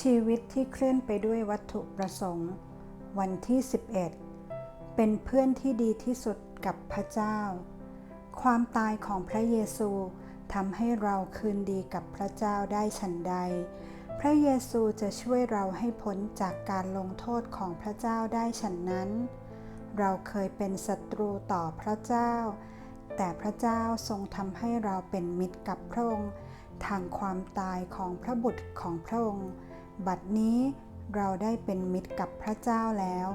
ชีวิตที่เคลื่อนไปด้วยวัตถุประสงค์ วันที่ 11 เป็นเพื่อนที่ดีที่สุดกับพระเจ้า ความตายของพระเยซูทำให้เราคืนดีกับพระเจ้าได้ฉันใด พระเยซูจะช่วยเราให้พ้นจากการลงโทษของพระเจ้าได้ฉันนั้น เราเคยเป็นศัตรูต่อพระเจ้า แต่พระเจ้าทรงทำให้เราเป็นมิตรกับพระองค์ทางความตายของพระบุตรของพระองค์ บัดนี้เราได้เป็นมิตรกับพระเจ้าแล้ว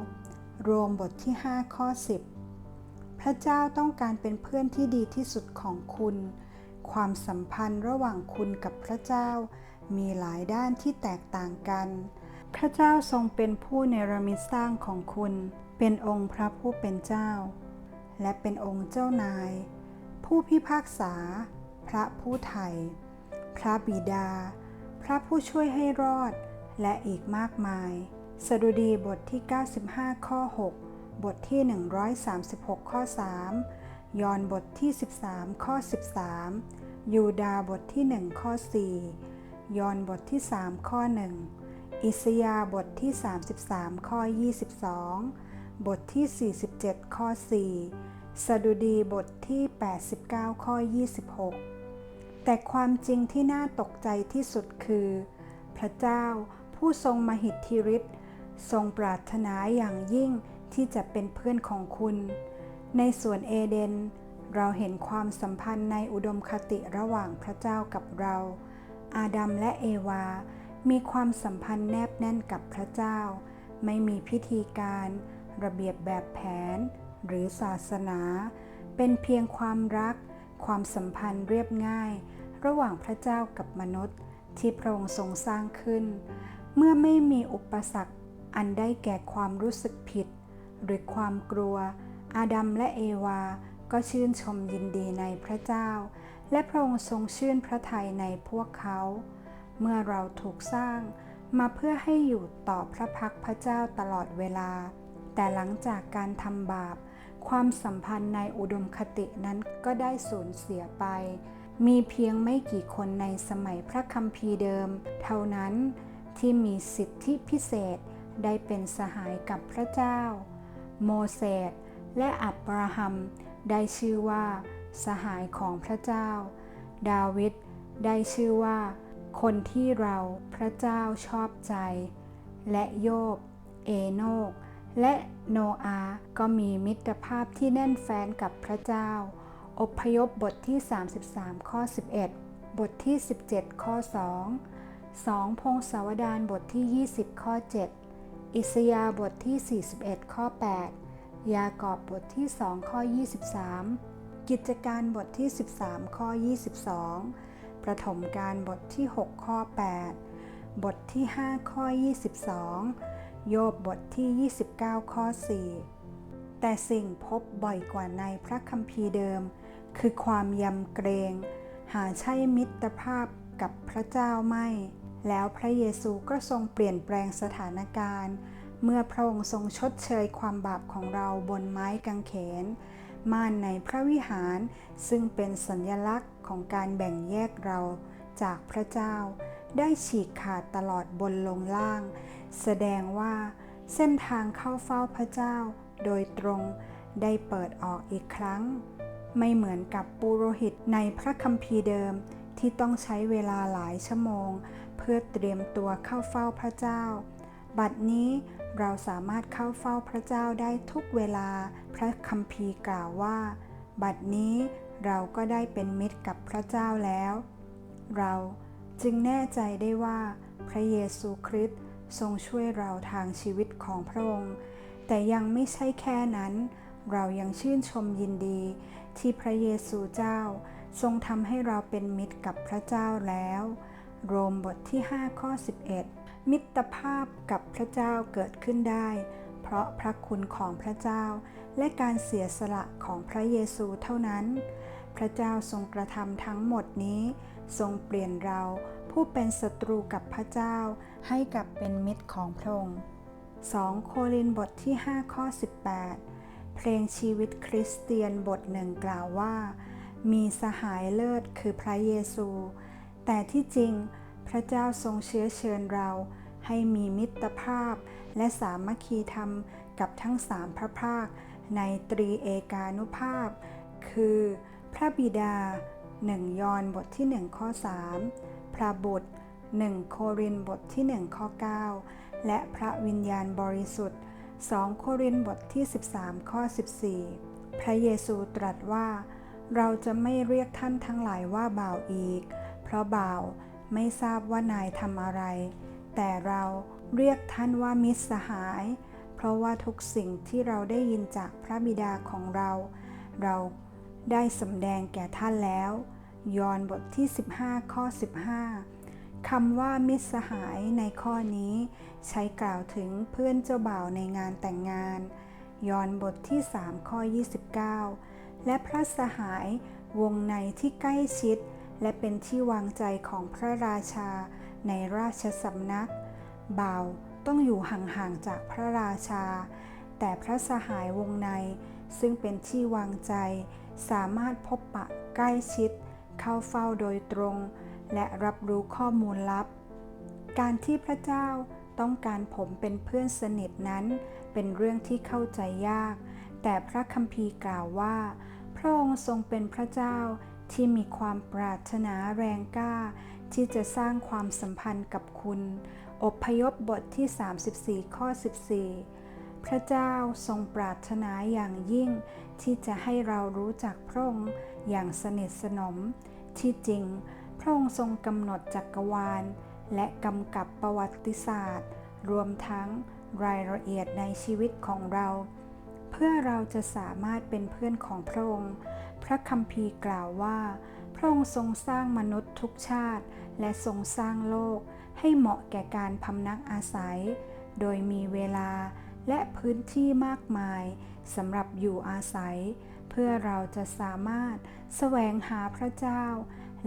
รวมบทที่ 5 ข้อ 10 พระเจ้าต้องการเป็นเพื่อนที่ดีที่สุดของคุณ ความสัมพันธ์ระหว่างคุณกับพระเจ้า มีหลายด้านที่แตกต่างกัน พระเจ้าทรงเป็นผู้เนรมิตสร้างของคุณ เป็นองค์พระผู้เป็นเจ้า และเป็นองค์เจ้านาย ผู้พิพากษา พระผู้ไถ่พระบิดา พระผู้ช่วยให้รอด และอีกมากมาย สดุดีบทที่ 95 ข้อ 6 บทที่ 136 ข้อ 3 ยอนบทที่ 13 ข้อ 13 ยูดาบทที่ 1 ข้อ 4 ยอนบทที่ 3 ข้อ 1 อิสยาบทที่ 33 ข้อ 22 บทที่ 47 ข้อ 4 สดุดีบทที่ 89 ข้อ 26แต่ความจริงที่น่าตกใจที่สุดคือ พระเจ้า ผู้ทรงมหิทธิฤทธิ์ทรงปรารถนาอย่างยิ่งที่จะเป็นเพื่อนของคุณ ในสวนเอเดน เราเห็นความสัมพันธ์ในอุดมคติระหว่างพระเจ้ากับเรา อาดัมและเอวา มีความสัมพันธ์แนบแน่นกับพระเจ้า ไม่มีพิธีการ ระเบียบแบบแผน หรือศาสนา เป็นเพียงความรัก ความสัมพันธ์เรียบง่าย ระหว่างพระเจ้ากับมนุษย์ที่พระองค์ทรงสร้างขึ้น เมื่อไม่มีอุปสรรคอันได้แก่ความรู้สึกผิด หรือความกลัว อาดัมและเอวา ก็ชื่นชมยินดีในพระเจ้า และพระองค์ทรงชื่นพระทัยในพวกเขา เมื่อเราถูกสร้างมาเพื่อให้อยู่ต่อพระพักพระเจ้าตลอดเวลา แต่หลังจากการทำบาป ความสัมพันธ์ในอุดมคตินั้นก็ได้สูญเสียไป มีเพียงไม่กี่คนในสมัยพระคัมภีร์เดิม เท่านั้น ที่มีสิทธิพิเศษได้เป็นสหายกับพระเจ้า โมเสสและอับราฮัมได้ชื่อว่า สหายของพระเจ้า ดาวิดได้ชื่อว่า คนที่เราพระเจ้าชอบใจ และโยบ เอโนก และโนอาห์ก็มีมิตรภาพที่แน่นแฟ้นกับพระเจ้า อพยพบทที่ 33 ข้อ 11 บทที่ 17 ข้อ 2 2 พงศาวดารบทที่ 20 ข้อ 7 อิสยาบทที่ 41 ข้อ 8 ยากอบบทที่ 2 ข้อ 23 กิจการบทที่ 13 ข้อ 22 ประถมการบทที่ 6 ข้อ 8 บทที่ 5 ข้อ 22 โยบบทที่ 29 ข้อ 4 แต่สิ่งพบบ่อยกว่าในพระคัมภีร์เดิม คือความยำเกรง หาใช่มิตรภาพกับพระเจ้าไม่ แล้วพระเยซูก็ทรงเปลี่ยนแปลงสถานการณ์ เมื่อพระองค์ทรงชดเชยความบาปของเราบนไม้กางเขน ม่านในพระวิหารซึ่งเป็นสัญลักษณ์ของการแบ่งแยกเราจากพระเจ้า ได้ฉีกขาดตลอดบนลงล่าง แสดงว่าเส้นทางเข้าเฝ้าพระเจ้า โดยตรงได้เปิดออกอีกครั้ง ไม่เหมือนกับปุโรหิตในพระคัมภีร์เดิมที่ต้องใช้เวลาหลายชั่วโมง พื่อเตรียมตัวเข้าเฝ้าพระเจ้า บัดนี้เราสามารถเข้าเฝ้าพระเจ้าได้ทุกเวลา พระคัมภีร์กล่าวว่า บัดนี้เราก็ได้เป็นมิตรกับพระเจ้าแล้ว เราจึงแน่ใจได้ว่าพระเยซูคริสต์ทรงช่วยเราทางชีวิตของพระองค์ แต่ยังไม่ใช่แค่นั้น เรายังชื่นชมยินดี ที่พระเยซูเจ้า ทรงทำให้เราเป็นมิตรกับพระเจ้าแล้ว โรมบทที่ 5 ข้อ 11 มิตรภาพกับพระเจ้าเกิดขึ้นได้ เพราะพระคุณของพระเจ้า และการเสียสละของพระเยซูเท่านั้น พระเจ้าทรงกระทำทั้งหมดนี้ ทรงเปลี่ยนเราผู้เป็นศัตรูกับพระเจ้า ให้กลับเป็นมิตรของพระองค์ 2 โครินบทที่ 5 ข้อ 18 เพลงชีวิตคริสเตียนบทหนึ่งกล่าวว่า มีสหายเลิศคือพระเยซู แต่ที่จริงพระเจ้าทรงเชื้อเชิญเรา ให้มีมิตรภาพ และสามัคคีธรรมกับทั้งสามพระภาค ในตรีเอกานุภาพ คือพระบิดา 1 ยอห์นบทที่ 1 ข้อ 3 พระบุตร 1 โครินบทที่ 1 ข้อ 9 และพระวิญญาณบริสุทธิ์ 2 โครินบทที่ 13 ข้อ 14 พระเยซูตรัสว่า เราจะไม่เรียกท่านทั้งหลายว่าบ่าวอีก เพราะบ่าวไม่ทราบว่านายทำอะไร แต่เราเรียกท่านว่ามิตรสหาย เพราะว่าทุกสิ่งที่เราได้ยินจากพระบิดาของเรา เราได้สำแดงแก่ท่านแล้ว ยอห์นบทที่ 15 ข้อ 15 คำว่ามิตรสหายในข้อนี้ ใช้กล่าวถึงเพื่อนเจ้าบ่าวในงานแต่งงาน ยอห์นบทที่ 3 ข้อ 29 และพระสหายวงในที่ใกล้ชิด และเป็นที่วางใจของพระราชาในราชสำนัก บ่าวต้องอยู่ห่างๆจากพระราชา แต่พระสหายวงในซึ่งเป็นที่วางใจ สามารถพบปะใกล้ชิด เข้าเฝ้าโดยตรง และรับรู้ข้อมูลลับ การที่พระเจ้าต้องการผมเป็นเพื่อนสนิทนั้น เป็นเรื่องที่เข้าใจยาก แต่พระคัมภีร์กล่าวว่า พระองค์ทรงเป็นพระเจ้า ที่มีความปรารถนาแรงกล้า ที่จะสร้างความสัมพันธ์กับคุณ อบพยพบทที่ 34 ข้อ 14 พระเจ้าทรงปรารถนาอย่างยิ่ง ที่จะให้เรารู้จักพระองค์อย่างสนิทสนม ที่จริง พระองค์ทรงกำหนดจักรวาล และกำกับประวัติศาสตร์ รวมทั้งรายละเอียดในชีวิตของเรา เพื่อเราจะสามารถเป็นเพื่อนของพระองค์ พระคัมภีร์กล่าวว่า พระองค์ทรงสร้างมนุษย์ทุกชาติ และทรงสร้างโลก ให้เหมาะแก่การพำนักอาศัย โดยมีเวลาและพื้นที่มากมายสำหรับอยู่อาศัย เพื่อเราจะสามารถแสวงหาพระเจ้า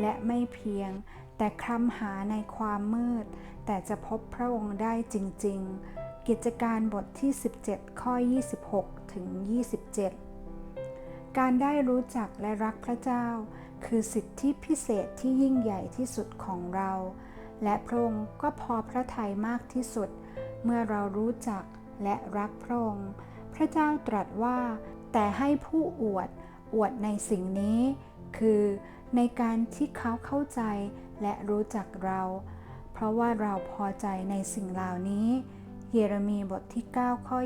และไม่เพียง แต่คลำหาในความมืด แต่จะพบพระองค์ได้จริง ๆ กิจการบทที่ 17 ข้อ 26 ถึง 27 การได้รู้จักและรักพระเจ้า คือสิทธิพิเศษที่ยิ่งใหญ่ที่สุดของเรา และพระองค์ก็พอพระทัยมากที่สุด เมื่อเรารู้จักและรักพระองค์ พระเจ้าตรัสว่า แต่ให้ผู้อวดอวดในสิ่งนี้ คือในการที่เขาเข้าใจและรู้จักเรา เพราะว่าเราพอใจในสิ่งเหล่านี้ เยเรมีบทที่ 9 ข้อ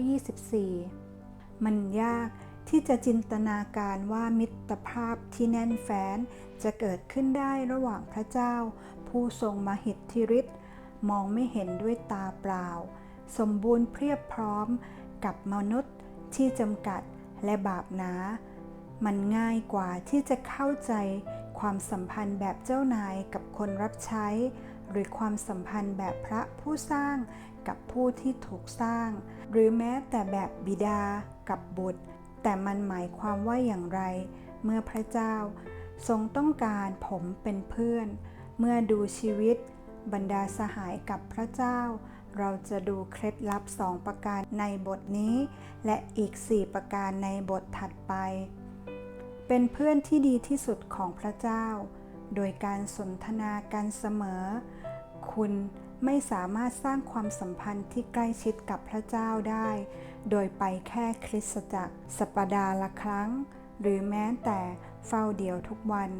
24 มันยาก ที่จะจินตนาการว่ามิตรภาพที่แน่นแฟ้นจะเกิดขึ้นได้ระหว่างพระเจ้า ผู้ทรงมหิทธิฤทธิ์มองไม่เห็นด้วยตาเปล่า สมบูรณ์เพียบพร้อมกับมนุษย์ที่จำกัดและบาปหนา มันง่ายกว่าที่จะเข้าใจความสัมพันธ์แบบเจ้านายกับคนรับใช้ หรือความสัมพันธ์แบบพระผู้สร้างกับผู้ที่ถูกสร้าง หรือแม้แต่แบบบิดากับบุตร แต่มันหมายความว่าอย่างไร เมื่อพระเจ้า ทรงต้องการผมเป็นเพื่อน เมื่อดูชีวิต บรรดาสหายกับพระเจ้า เราจะดูเคล็ดลับสองประการในบทนี้ และอีกสี่ประการในบทถัดไป เป็นเพื่อนที่ดีที่สุดของพระเจ้า โดยการสนทนากันเสมอ คุณไม่สามารถสร้างความสัมพันธ์ที่ใกล้ชิดกับพระเจ้าได้ โดยไปแค่คริสตจักรสัปดาห์ละครั้ง หรือแม้แต่เฝ้าเดียวทุกวัน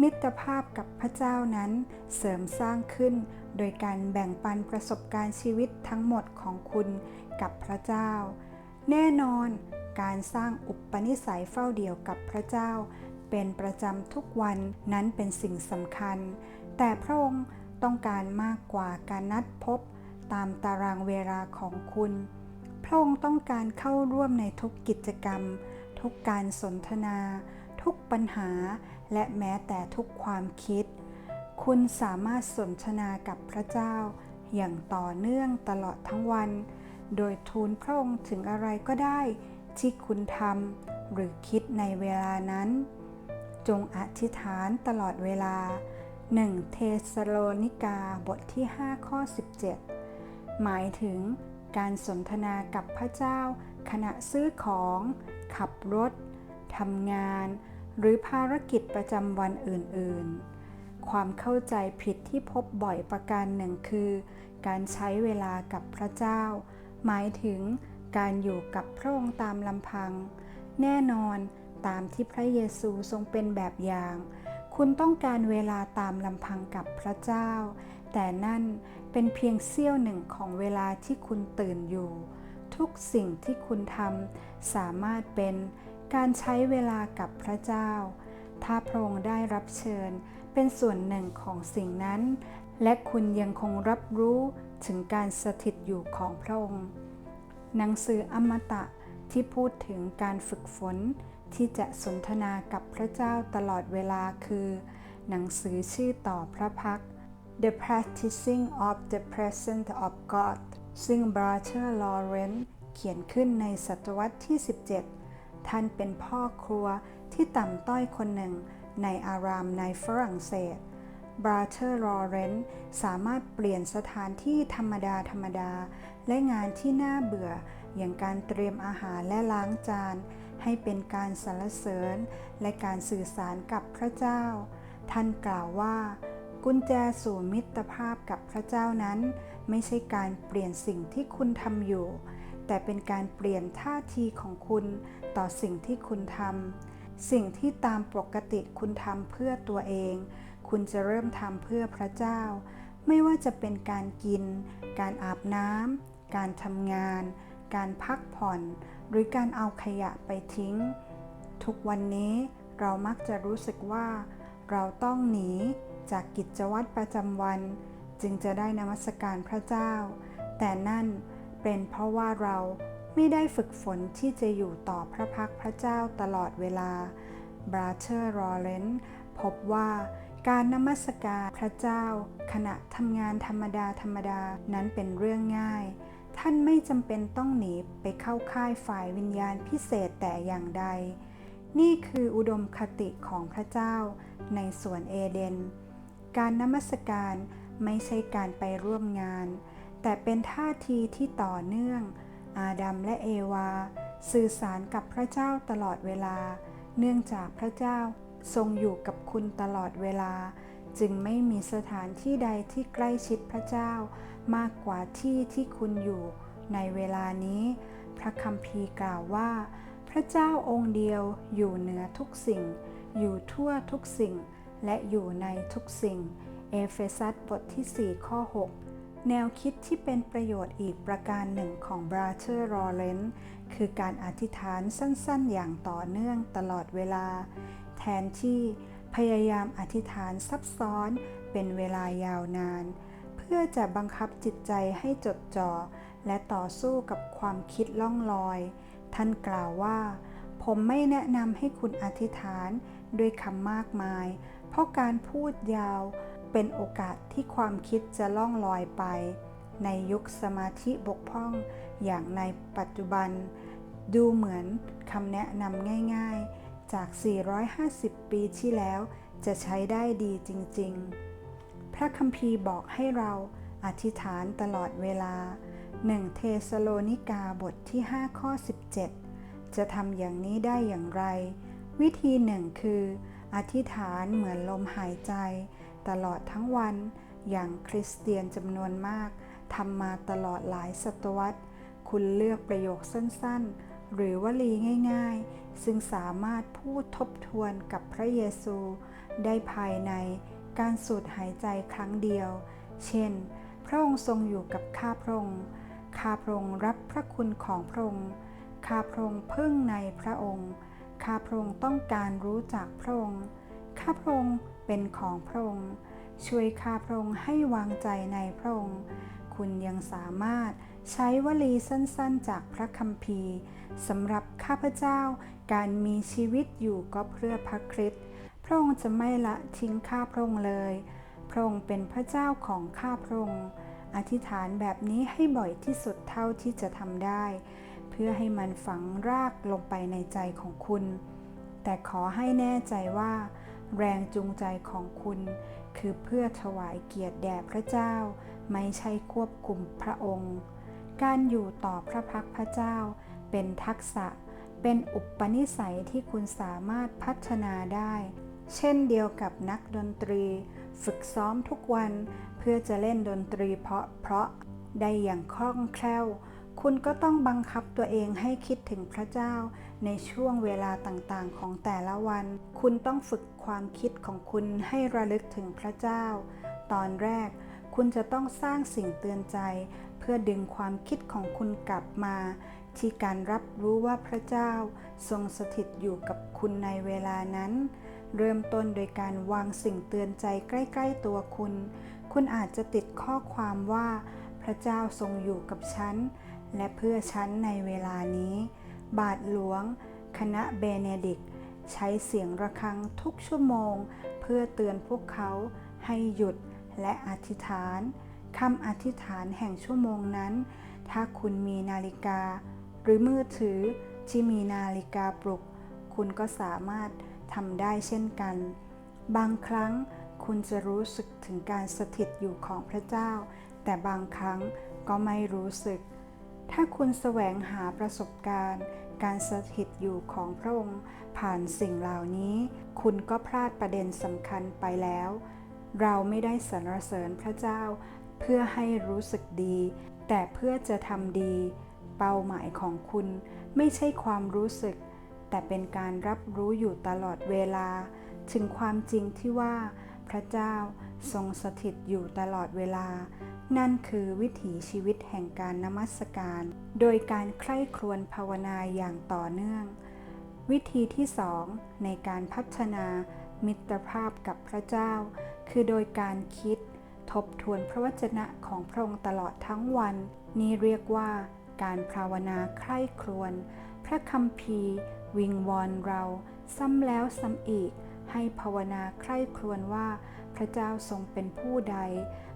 มิตรภาพกับพระเจ้านั้นเสริมสร้างขึ้น โดยการแบ่งปันประสบการณ์ชีวิตทั้งหมดของคุณกับพระเจ้า แน่นอนการสร้างอุปนิสัยเฝ้าเดี่ยวกับพระเจ้า เป็นประจำทุกวันนั้นเป็นสิ่งสำคัญ แต่พระองค์ต้องการมากกว่าการนัดพบตามตารางเวลาของคุณ พระองค์ต้องการเข้าร่วมในทุกกิจกรรม ทุกการสนทนา ทุกปัญหา และแม้แต่ทุกความคิด คุณสามารถสนทนากับพระเจ้า อย่างต่อเนื่องตลอดทั้งวัน โดยทูลพระองค์ถึงอะไรก็ได้ ที่คุณทำหรือคิดในเวลานั้น จงอธิษฐานตลอดเวลา 1 เทสโลนิกาบทที่ 5 ข้อ 17 หมายถึง การสนทนากับพระเจ้า ขณะซื้อของ ขับรถทำงาน หรือภารกิจประจำวันอื่นๆ ความเข้าใจผิดที่พบบ่อยประการหนึ่งคือ การใช้เวลากับพระเจ้า หมายถึงการอยู่กับพระองค์ตามลำพัง แน่นอนตามที่พระเยซูทรงเป็นแบบอย่าง คุณต้องการเวลาตามลำพังกับพระเจ้า แต่นั่นเป็นเพียงเสี้ยวหนึ่งของเวลาที่คุณตื่นอยู่ ทุกสิ่งที่คุณทำสามารถเป็นการใช้เวลากับพระเจ้า ถ้าพระองค์ได้รับเชิญเป็นส่วนหนึ่งของสิ่งนั้น และคุณยังคงรับรู้ถึงการสถิตอยู่ของพระองค์ หนังสืออมตะที่พูดถึงการฝึกฝนที่จะสนทนากับพระเจ้าตลอดเวลาคือ หนังสือชื่อต่อพระพัก The Practicing of the Presence of God ซึ่งบราเธอร์ลอเรนซ์เขียนขึ้นในศตวรรษที่ 17 ท่านเป็นพ่อครัวที่ต่ำต้อยคนหนึ่งในอารามในฝรั่งเศส บราเธอร์ลอเรนซ์สามารถเปลี่ยนสถานที่ธรรมดาธรรมดา และงานที่น่าเบื่อ อย่างการเตรียมอาหารและล้างจาน ให้เป็นการสรรเสริญ และการสื่อสารกับพระเจ้า ท่านกล่าวว่า กุญแจสู่มิตรภาพกับพระเจ้านั้น ไม่ใช่การเปลี่ยนสิ่งที่คุณทำอยู่ แต่เป็นการเปลี่ยนท่าทีของคุณต่อสิ่งที่คุณทำสิ่งที่ตามปกติคุณทำเพื่อตัวเอง คุณจะเริ่มทำเพื่อพระเจ้า ไม่ว่าจะเป็นการกิน การอาบน้ำการทำงาน การพักผ่อน หรือการเอาขยะไปทิ้ง ทุกวันนี้เรามักจะรู้สึกว่า เราต้องหนี จากกิจวัตรประจำวัน จึงจะได้นมัสการพระเจ้า แต่นั่นเป็นเพราะว่าเราไม่ได้ฝึกฝนที่จะอยู่ต่อพระพักพระเจ้าตลอดเวลาบราเธอร์รอเรนพบว่าการนมัสการพระเจ้า ขณะทำงานธรรมดาธรรมดานั้นเป็นเรื่องง่าย ท่านไม่จำเป็นต้องหนีไปเข้าค่ายฝ่ายวิญญาณพิเศษแต่อย่างใด นี่คืออุดมคติของพระเจ้าในสวนเอเดน การนมัสการไม่ใช่การไปร่วมงาน แต่เป็นท่าทีที่ต่อเนื่อง อาดัมและเอวา สื่อสารกับพระเจ้าตลอดเวลา เนื่องจากพระเจ้าทรงอยู่กับคุณตลอดเวลา จึงไม่มีสถานที่ใดที่ใกล้ชิดพระเจ้า มากกว่าที่ที่คุณอยู่ในเวลานี้ พระคัมภีร์กล่าวว่า พระเจ้าองค์เดียวอยู่เหนือทุกสิ่ง อยู่ทั่วทุกสิ่ง และอยู่ในทุกสิ่ง เอเฟซัสบทที่ 4 ข้อ 6 แนวคิดที่เป็นประโยชน์อีกประการหนึ่งของบราเธอร์รอเรนคือการอธิษฐานสั้นๆ อย่างต่อเนื่องตลอดเวลา แทนที่พยายามอธิษฐานซับซ้อนเป็นเวลายาวนาน เพื่อจะบังคับจิตใจให้จดจ่อ และต่อสู้กับความคิดล่องลอย ท่านกล่าวว่า ผมไม่แนะนำให้คุณอธิษฐานด้วยคำมากมาย เพราะการพูดยาวเป็นโอกาสที่ความคิดจะล่องลอยไป ในยุคสมาธิบกพร่องอย่างในปัจจุบัน ดูเหมือนคำแนะนำง่ายๆ จาก 450 ปีที่แล้วจะใช้ได้ดีจริงๆ พระคัมภีร์บอกให้เราอธิษฐานตลอดเวลา 1 เทสโลนิกาบทที่ 5 ข้อ 17 จะทำอย่างนี้ได้อย่างไร วิธีหนึ่งคือ อธิษฐานเหมือนลมหายใจ ตลอดทั้งวันอย่างคริสเตียนจำนวนมากทำมาตลอดหลายศตวรรษ คุณเลือกประโยคสั้นๆ หรือวลีง่ายๆ ซึ่งสามารถพูดทบทวนกับพระเยซู ได้ภายในการสูดหายใจครั้งเดียว เช่น พระองค์ทรงอยู่กับข้าพระองค์ ข้าพระองค์รับพระคุณของพระองค์ ข้าพระองค์พึ่งในพระองค์ ข้าพระองค์ต้องการรู้จักพระองค์ ข้าพระองค์เป็นของพระองค์ ช่วยข้าพระองค์ให้วางใจในพระองค์ คุณยังสามารถใช้วลีสั้นๆ จากพระคัมภีร์สำหรับข้าพเจ้าการมีชีวิตอยู่ก็เพื่อพระคริสต์ พระองค์จะไม่ละทิ้งข้าพระองค์เลย พระองค์เป็นพระเจ้าของข้าพระองค์ อธิษฐานแบบนี้ให้บ่อยที่สุดเท่าที่จะทำได้ เพื่อให้มันฝังรากลงไปในใจของคุณ แต่ขอให้แน่ใจว่า แรงจูงใจของคุณ คือเพื่อถวายเกียรติแด่พระเจ้า ไม่ใช่ควบคุมพระองค์ การอยู่ต่อพระพักพระเจ้า เป็นทักษะ เป็นอุปนิสัยที่คุณสามารถพัฒนาได้ เช่นเดียวกับนักดนตรี ฝึกซ้อมทุกวันเพื่อจะเล่นดนตรีเพราะเพราะได้อย่างคล่องแคล่ว คุณก็ต้องบังคับตัวเองให้คิดถึงพระเจ้า ในช่วงเวลาต่างๆ ของแต่ละวัน คุณต้องฝึกความคิดของคุณให้ระลึกถึงพระเจ้า ตอนแรก คุณจะต้องสร้างสิ่งเตือนใจ เพื่อดึงความคิดของคุณกลับมา ที่การรับรู้ว่าพระเจ้า ทรงสถิตอยู่กับคุณในเวลานั้น เริ่มต้นโดยการวางสิ่งเตือนใจใกล้ ๆ ตัวคุณ คุณอาจจะติดข้อความว่า พระเจ้าทรงอยู่กับฉัน และเพื่อฉันในเวลานี้ บาทหลวง คณะเบเนดิกต์ใช้เสียงระฆังทุกชั่วโมง เพื่อเตือนพวกเขาให้หยุดและอธิษฐานคำอธิษฐานแห่งชั่วโมงนั้น ถ้าคุณมีนาฬิกา หรือมือถือที่มีนาฬิกาปลุก คุณก็สามารถทำได้เช่นกัน บางครั้งคุณจะรู้สึกถึงการสถิตอยู่ของพระเจ้า แต่บางครั้งก็ไม่รู้สึก ถ้าคุณแสวงหาประสบการณ์ การสถิตอยู่ของพระองค์ผ่านสิ่งเหล่านี้ คุณก็พลาดประเด็นสำคัญไปแล้ว เราไม่ได้สรรเสริญพระเจ้า เพื่อให้รู้สึกดี แต่เพื่อจะทำดี เป้าหมายของคุณไม่ใช่ความรู้สึก แต่เป็นการรับรู้อยู่ตลอดเวลา ถึงความจริงที่ว่า พระเจ้าทรงสถิตอยู่ตลอดเวลา นั่นคือวิถีชีวิตแห่งการนมัสการ โดยการใคร่ครวญภาวนาอย่างต่อเนื่อง วิธีที่สองในการพัฒนามิตรภาพกับพระเจ้า คือโดยการคิดทบทวนพระวจนะของพระองค์ตลอดทั้งวัน นี่เรียกว่าการภาวนาใคร่ครวญพระคัมภีร์วิงวอนเราซ้ำแล้วซ้ำอีก ให้ภาวนาใคร่ครวญว่าพระเจ้าทรงเป็นผู้ใด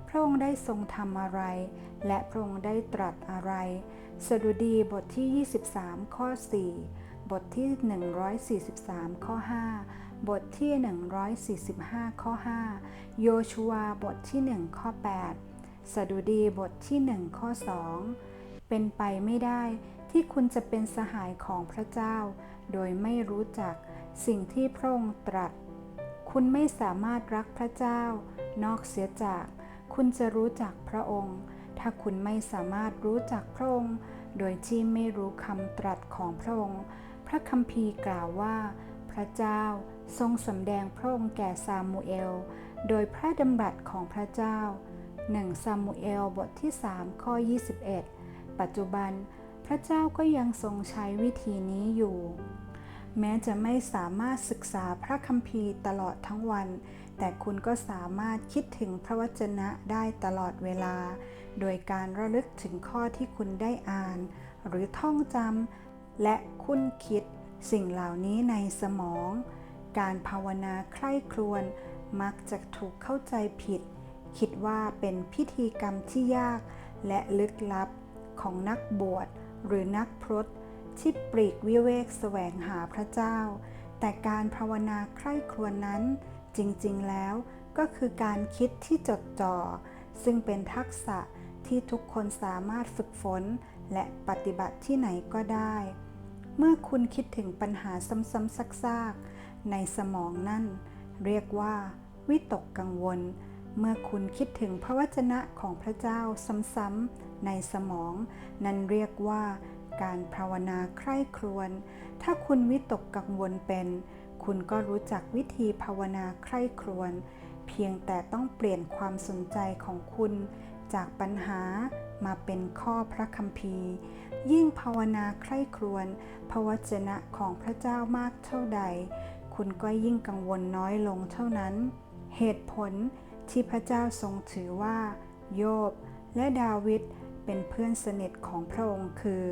พระองค์ได้ทรงทำอะไร และพระองค์ได้ตรัสอะไร สดุดีบทที่ 23 ข้อ 4 บทที่ 143 ข้อ 5 บทที่ 145 ข้อ 5 โยชูวบทที่ 1 ข้อ 8 สดุดีบทที่ 1 ข้อ 2 เป็นไปไม่ได้ที่คุณจะเป็นสหายของพระเจ้า โดยไม่รู้จักสิ่งที่พระองค์ตรัส คุณไม่สามารถรักพระเจ้า นอกเสียจาก คุณจะรู้จักพระองค์ ถ้าคุณไม่สามารถรู้จักพระองค์ โดยที่ไม่รู้คำตรัสของพระองค์ พระคัมภีร์กล่าวว่า พระเจ้าทรงสำแดงพระองค์แก่ซามูเอล โดยพระดำรัสของพระเจ้า 1 ซามูเอลบทที่ 3 ข้อ 21 ปัจจุบัน พระเจ้าก็ยังทรงใช้วิธีนี้อยู่ แม้จะไม่สามารถศึกษาพระคัมภีร์ตลอดทั้งวัน แต่คุณก็สามารถคิดถึงพระวจนะได้ตลอดเวลา โดยการระลึกถึงข้อที่คุณได้อ่าน หรือท่องจำและคุ้นคิดสิ่งเหล่านี้ในสมอง การภาวนาใคร่ครวญมักจะถูกเข้าใจผิด คิดว่าเป็นพิธีกรรมที่ยากและลึกลับของนักบวชหรือนักพรต ที่ปลีกวิเวกแสวงหาพระเจ้า แต่การภาวนาใคร่ครวญนนั้น จริงๆแล้วก็คือการคิดที่จดจ่อ ซึ่งเป็นทักษะที่ทุกคนสามารถฝึกฝน และปฏิบัติที่ไหนก็ได้ เมื่อคุณคิดถึงปัญหาซ้ำๆซากๆ ในสมองนั่น เรียกว่า วิตกกังวล เมื่อคุณคิดถึงพระวจนะของพระเจ้าซ้ำๆในสมอง นั่นเรียกว่า การภาวนาใคร่ครวญ ถ้าคุณวิตกกังวลเป็น คุณก็รู้จักวิธีภาวนาใคร่ครวญ เพียงแต่ต้องเปลี่ยนความสนใจของคุณ จากปัญหามาเป็นข้อพระคัมภีร์ ยิ่งภาวนาใคร่ครวญพระวจนะของพระเจ้ามากเท่าใด คุณก็ยิ่งกังวลน้อยลงเท่านั้น เหตุผลที่พระเจ้าทรงถือว่า โยบและดาวิดเป็นเพื่อนสนิทของพระองค์คือ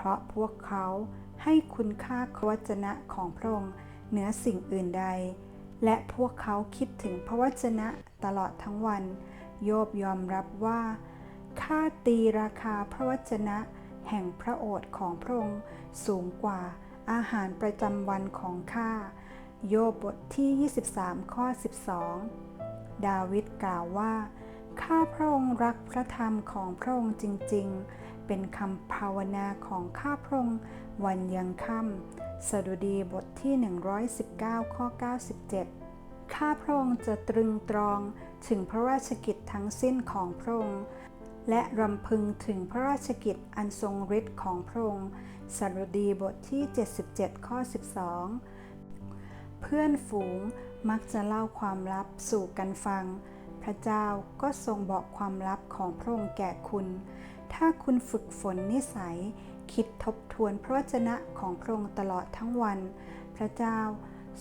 เพราะพวกเขาให้คุณค่าพระวจนะของพระองค์เหนือสิ่งอื่นใด และพวกเขาคิดถึงพระวจนะตลอดทั้งวัน โยบยอมรับว่าค่าตีราคาพระวจนะ แห่งพระโอษฐ์ของพระองค์สูงกว่าอาหารประจำวันของข้า โยบบทที่ 23 ข้อ 12 ดาวิดกล่าวว่า ข้าพระองค์รักพระธรรมของพระองค์จริง ๆ เป็นคำภาวนาของข้าพระองค์วันยังค่ำสดุดีบทที่ 119 ข้อ 97 ข้าพระองค์จะตรึงตรองถึงพระราชกิจทั้งสิ้นของพระองค์และรำพึงถึงพระราชกิจอันทรงฤทธิ์ของพระองค์สรุดีบทที่ 77 ข้อ 12 เพื่อนฝูงมักจะเล่าความลับสู่กันฟัง พระเจ้าก็ทรงบอกความลับของพระองค์แก่คุณ ถ้าคุณฝึกฝนนิสัย คิดทบทวนพระวจนะของพระองค์ตลอดทั้งวัน พระเจ้า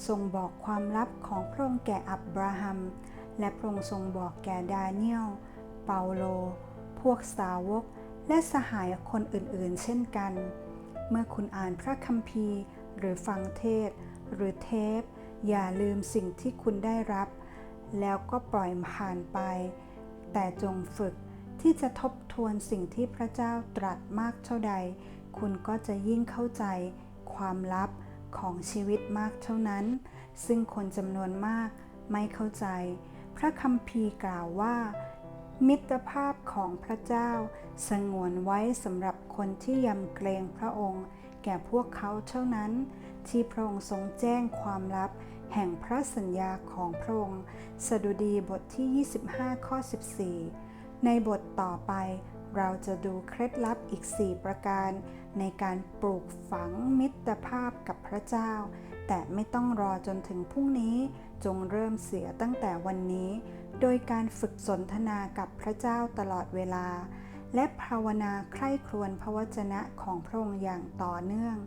ทรงบอกความลับของพระองค์แก่อับราฮัม และพระองค์ทรงบอกแก่ดาเนียล เปาโล พวกสาวก และสหายคนอื่นๆ เช่นกัน เมื่อคุณอ่านพระคัมภีร์ หรือฟังเทศ หรือเทป อย่าลืมสิ่งที่คุณได้รับ แล้วก็ปล่อยผ่านไป แต่จงฝึกที่จะทบท วนสิ่งที่พระเจ้าตรัสมากเท่าใด คุณก็จะยิ่งเข้าใจความลับของชีวิตมากเท่านั้น ซึ่งคนจำนวนมากไม่เข้าใจ พระคัมภีร์กล่าวว่า มิตรภาพของพระเจ้า สงวนไว้สำหรับคนที่ยำเกรงพระองค์ แก่พวกเขาเท่านั้น ที่พระองค์ทรงแจ้งความลับ แห่งพระสัญญาของพระองค์ สดุดีบทที่ 25 ข้อ 14 ในบทต่อไปเราจะดูเคล็ดลับอีก 4 ประการ ในการปลูกฝังมิตรภาพกับพระเจ้า แต่ไม่ต้องรอจนถึงพรุ่งนี้ จงเริ่มเสียตั้งแต่วันนี้ โดยการฝึกสนทนากับพระเจ้าตลอดเวลา และภาวนาใคร่ครวญพระวจนะของพระองค์อย่างต่อเนื่อง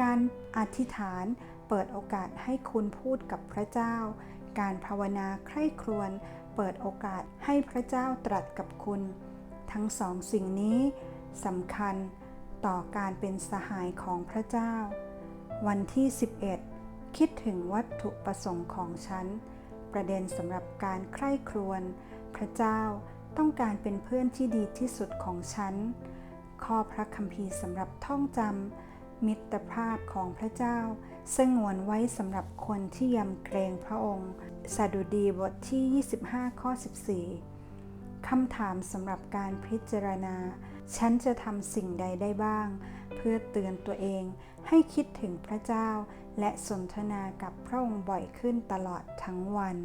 การอธิษฐานเปิดโอกาสให้คุณพูดกับพระเจ้า การภาวนาใคร่ครวญ เปิดโอกาสให้พระเจ้าตรัสกับคุณ ทั้งสองสิ่งนี้สำคัญต่อการเป็นสหายของพระเจ้า วันที่ 11 คิดถึงวัตถุประสงค์ของฉัน ประเด็นสำหรับการใคร่ครวญพระเจ้าต้องการเป็นเพื่อนที่ดีที่สุดของฉัน ข้อพระคัมภีร์สำหรับท่องจำมิตรภาพของพระเจ้า สงวนไว้สำหรับคนที่ยำเกรงพระองค์ สดุดีบทที่ 25 ข้อ 14 คำถามสำหรับการพิจารณา ฉันจะทำสิ่งใดได้บ้าง เพื่อเตือนตัวเองให้คิดถึงพระเจ้า และสนทนากับพระองค์บ่อยขึ้นตลอดทั้งวัน